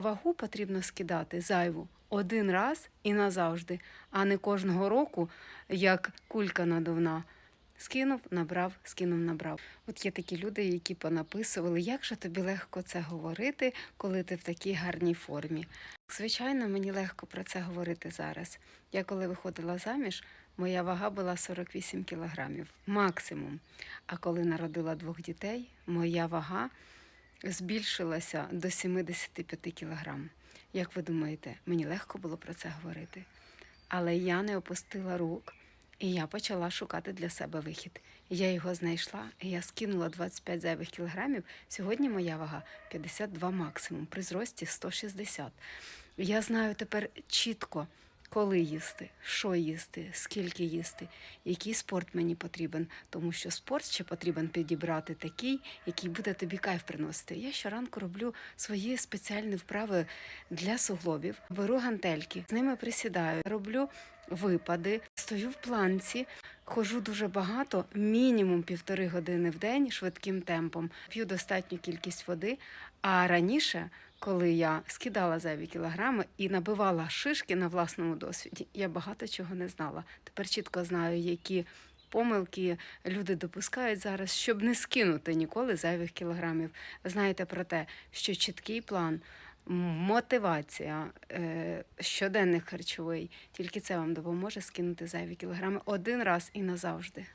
Вагу потрібно скидати зайву один раз і назавжди, а не кожного року, як кулька надувна. Скинув, набрав, скинув, набрав. От є такі люди, які понаписували, як же тобі легко це говорити, коли ти в такій гарній формі. Звичайно, мені легко про це говорити зараз. Я коли виходила заміж, моя вага була 48 кілограмів, максимум. А коли народила двох дітей, моя вага збільшилася до 75 кілограм. Як ви думаєте, мені легко було про це говорити? Але я не опустила рук, і я почала шукати для себе вихід. Я його знайшла, і я скинула 25 зайвих кілограмів. Сьогодні моя вага 52 максимум, при зрості 160. Я знаю тепер чітко, коли їсти, що їсти, скільки їсти, який спорт мені потрібен, тому що спорт ще потрібен підібрати такий, який буде тобі кайф приносити. Я щоранку роблю свої спеціальні вправи для суглобів, беру гантельки, з ними присідаю, роблю випади, стою в планці, ходжу дуже багато, мінімум півтори години в день швидким темпом, п'ю достатню кількість води. А раніше, коли я скидала зайві кілограми і набивала шишки на власному досвіді, я багато чого не знала. Тепер чітко знаю, які помилки люди допускають зараз, щоб не скинути ніколи зайвих кілограмів. Знаєте про те, що чіткий план. Мотивація, е, щоденник харчовий, тільки це вам допоможе скинути зайві кілограми один раз і назавжди.